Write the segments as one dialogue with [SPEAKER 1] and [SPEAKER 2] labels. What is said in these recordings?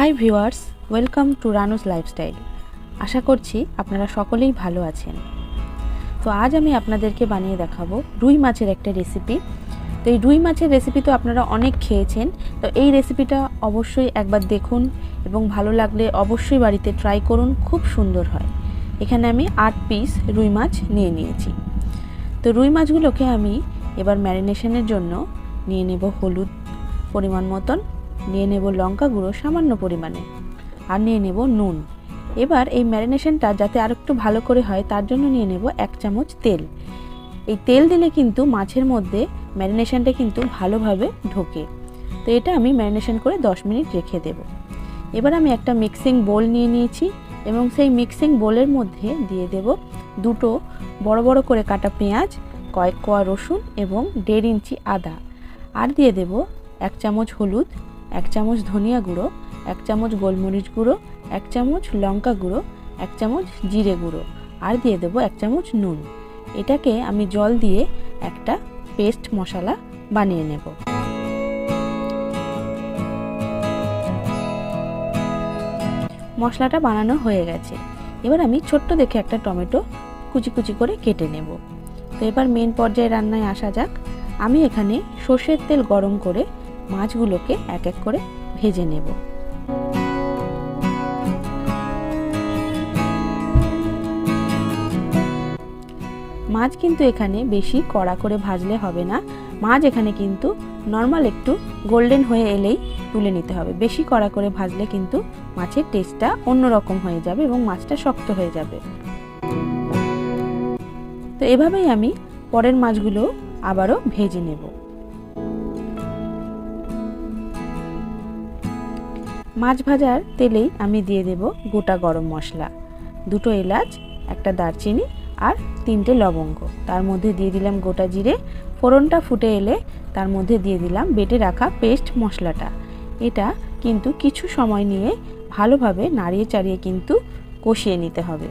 [SPEAKER 1] Hi viewers, welcome to Ranu's lifestyle. আশা করছি আপনারা সকলেই ভালো আছেন। তো আজ আমি আপনাদেরকে বানিয়ে দেখাবো রুই মাছের একটা রেসিপি। তো এই রুই মাছের রেসিপি তো আপনারা অনেক খেয়েছেন, তো এই রেসিপিটা অবশ্যই একবার দেখুন এবং ভালো লাগলে অবশ্যই বাড়িতে ট্রাই করুন, খুব সুন্দর হয়। এখানে আমি আট পিস রুই মাছ নিয়ে নিয়েছি। তো রুই মাছগুলোকে আমি এবার ম্যারিনেশনের জন্য নিয়ে নেব হলুদ পরিমাণ মতন। নিয়ে নেব লঙ্কা গুঁড়ো সামান্য পরিমাণে আর নিয়ে নেব নুন। এবার এই ম্যারিনেশনটা যাতে আর একটু ভালো করে হয়, তার জন্য নিয়ে নেব এক চামচ তেল। এই তেল দিলে কিন্তু মাছের মধ্যে ম্যারিনেশনটা কিন্তু ভালোভাবে ঢোকে। তো এটা আমি ম্যারিনেশন করে 10 মিনিট রেখে দেব। এবার আমি একটা মিক্সিং বোল নিয়ে নিয়েছি এবং সেই মিক্সিং বোলের মধ্যে দিয়ে দেব দুটো বড় বড় করে কাটা পেঁয়াজ, কয়েক কোয়া রসুন এবং দেড় ইঞ্চি আদা। আর দিয়ে দেব এক চামচ হলুদ এক চামচ ধনিয়া গুঁড়ো, এক চামচ গোলমরিচ গুঁড়ো, এক চামচ লঙ্কা গুঁড়ো, এক চামচ জিরে গুঁড়ো আর দিয়ে দেবো এক চামচ নুন। এটাকে আমি জল দিয়ে একটা পেস্ট মশলা বানিয়ে নেব। মশলাটা বানানো হয়ে গেছে। এবার আমি ছোট্ট দেখে একটা টমেটো কুচি কুচি করে কেটে নেব। তো এবার মেন পর্যায়ে রান্নায় আসা যাক। আমি এখানে সর্ষের তেল গরম করে মাছগুলোকে এক এক করে ভেজে নেব। মাছ কিন্তু এখানে বেশি কড়া করে ভাজলে হবে না। মাছ এখানে কিন্তু নর্মাল একটু গোল্ডেন হয়ে এলেই তুলে নিতে হবে। বেশি কড়া করে ভাজলে কিন্তু মাছের টেস্টটা অন্যরকম হয়ে যাবে এবং মাছটা শক্ত হয়ে যাবে। তো এভাবেই আমি পরের মাছগুলো আবারও ভেজে নেব। মাছ ভাজার তেলেই আমি দিয়ে দেব গোটা গরম মশলা। দুটো এলাচ, একটা দারচিনি আর তিনটে লবঙ্গ। তার মধ্যে দিয়ে দিলাম গোটা জিরে। ফোড়নটা ফুটে এলে তার মধ্যে দিয়ে দিলাম বেটে রাখা পেস্ট মশলাটা। এটা কিন্তু কিছু সময় নিয়ে ভালোভাবে নাড়িয়ে চাড়িয়ে কিন্তু কষিয়ে নিতে হবে।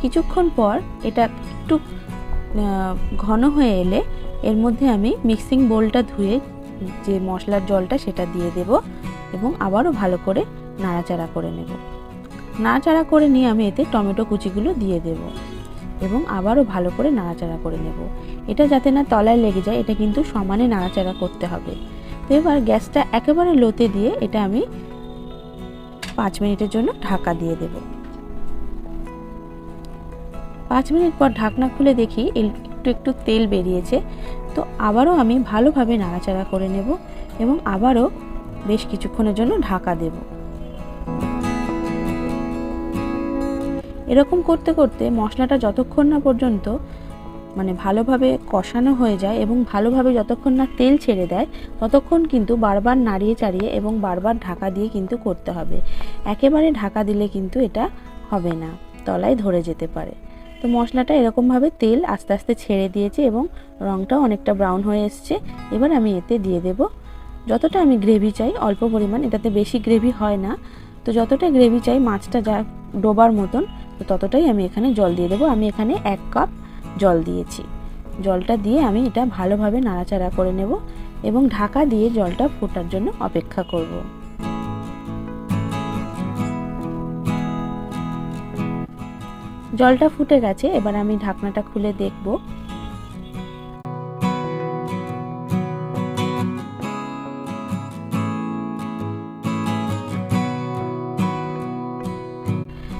[SPEAKER 1] কিছুক্ষণ পর এটা একটু ঘন হয়ে এলে এর মধ্যে আমি মিক্সিং বোলটা ধুয়ে যে মশলার জলটা সেটা দিয়ে দেব এবং আবারও ভালো করে নাড়াচাড়া করে নেব। নাড়াচাড়া করে নিয়ে আমি এতে টমেটো কুচিগুলো দিয়ে দেব এবং আবারও ভালো করে নাড়াচাড়া করে নেব। এটা যাতে না তলায় লেগে যায়, এটা কিন্তু সমানে নাড়াচাড়া করতে হবে। তো এবার গ্যাসটা একেবারে লোতে দিয়ে এটা আমি পাঁচ মিনিটের জন্য ঢাকা দিয়ে দেব। পাঁচ মিনিট পর ঢাকনা খুলে দেখি একটু একটু তেল বেরিয়েছে। তো আবারও আমি ভালোভাবে নাড়াচাড়া করে নেব এবং আবারও বেশ কিছুক্ষণের জন্য ঢাকা দেব। এরকম করতে করতে মশলাটা যতক্ষণ না পর্যন্ত মানে ভালোভাবে কষানো হয়ে যায় এবং ভালোভাবে যতক্ষণ না তেল ছেড়ে দেয়, ততক্ষণ কিন্তু বারবার নাড়িয়ে চাড়িয়ে এবং বারবার ঢাকা দিয়ে কিন্তু করতে হবে। একেবারে ঢাকা দিলে কিন্তু এটা হবে না, তলায় ধরে যেতে পারে। তো মশলাটা এরকমভাবে তেল আস্তে আস্তে ছেড়ে দিয়েছে এবং রঙটাও অনেকটা ব্রাউন হয়ে এসছে। এবার আমি এতে দিয়ে দেব। যতটা আমি গ্রেভি চাই, অল্প পরিমাণ, এটাতে বেশি গ্রেভি হয় না। তো যতটা গ্রেভি চাই, মাছটা যা ডোবার মতন, তো ততটাই আমি এখানে জল দিয়ে দেবো। আমি এখানে এক কাপ জল দিয়েছি। জলটা দিয়ে আমি এটা ভালোভাবে নাড়াচাড়া করে নেব এবং ঢাকা দিয়ে জলটা ফোটার জন্য অপেক্ষা করব। জলটা ফুটে গেছে, এবার আমি ঢাকনাটা খুলে দেখব।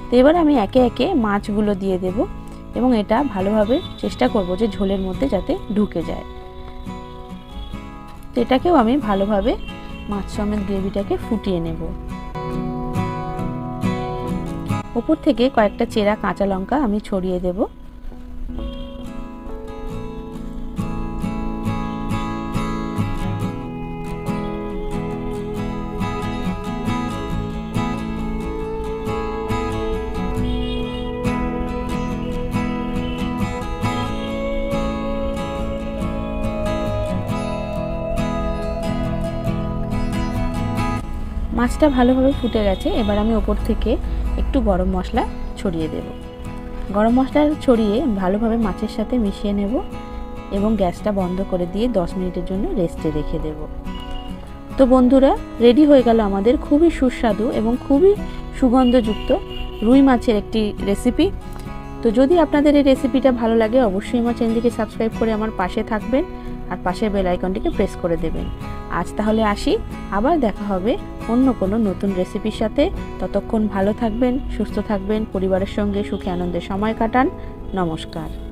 [SPEAKER 1] তো এবার আমি একে একে মাছগুলো দিয়ে দেব এবং এটা ভালোভাবে চেষ্টা করব যে ঝোলের মধ্যে যাতে ঢুকে যায়। তো এটাকেও আমি ভালোভাবে মাছ সমেত গ্রেভিটাকে ফুটিয়ে নেব। ওপর থেকে কয়েকটা চেরা কাঁচা লঙ্কা আমি ছড়িয়ে দেব। মাছটা ভালোভাবে ফুটে গেছে। এবার আমি ওপর থেকে একটু গরম মশলা ছড়িয়ে দেব। গরম মশলা ছড়িয়ে ভালোভাবে মাছের সাথে মিশিয়ে নেব এবং গ্যাসটা বন্ধ করে দিয়ে 10 মিনিটের জন্য রেস্টে রেখে দেব। তো বন্ধুরা, রেডি হয়ে গেল আমাদের খুবই সুস্বাদু এবং খুবই সুগন্ধযুক্ত রুই মাছের একটি রেসিপি। তো যদি আপনাদের এই রেসিপিটা ভালো লাগে, অবশ্যই আমার চ্যানেলটিকে সাবস্ক্রাইব করে আমার পাশে থাকবেন আর পাশের বেল আইকনটিকে প্রেস করে দেবেন। আজ তাহলে আসি, আবার দেখা হবে অন্য কোনো নতুন রেসিপির সাথে। ততক্ষণ ভালো থাকবেন, সুস্থ থাকবেন, পরিবারের সঙ্গে সুখে আনন্দে সময় কাটান। নমস্কার।